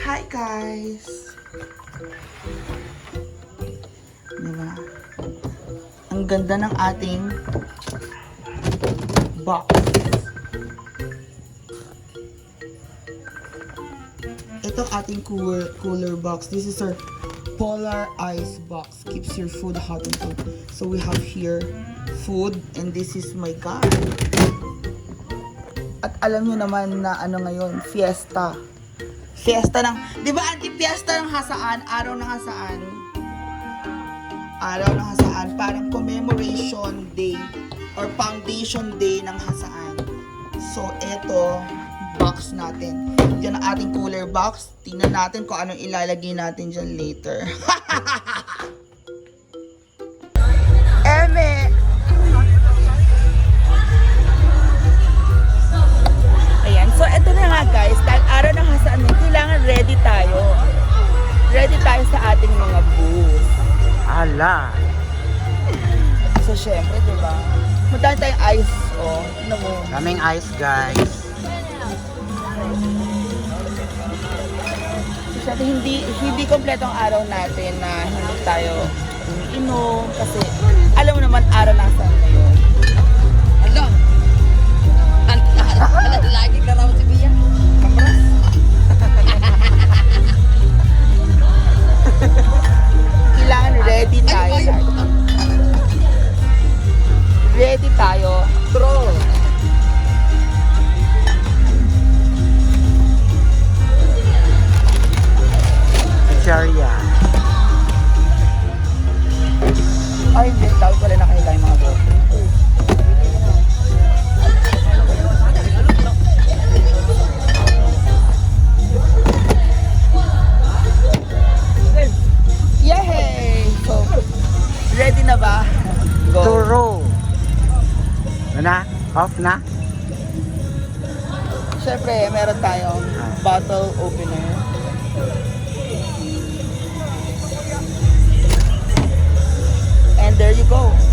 Hi guys! Diba? Ang ganda ng ating box. Ito ating cooler, cooler box. This is our polar ice box. Keeps your food hot and cold. So we have here food and this is my God. At alam nyo naman na ano ngayon, fiesta. Fiesta ng, di ba anti-fiesta ng hasaan? Araw ng hasaan? Araw ng hasaan, parang commemoration day or foundation day ng hasaan. So, eto, box natin. Yan ang ating cooler box. Tingnan natin kung anong ilalagay natin dyan later. Ready tayo sa ating mga booth. Ala. So syempre, di ba? Madami tayong ice, oh. Ano mo? Ice, guys. So, syempre, hindi, hindi kompleto ang araw natin na hindi tayo umiinom kasi alam mo naman araw ng hasaan ngayon. Alo. Tayo. Bro. Pizzeria. Off na? Siyempre, meron tayong bottle opener. And there you go.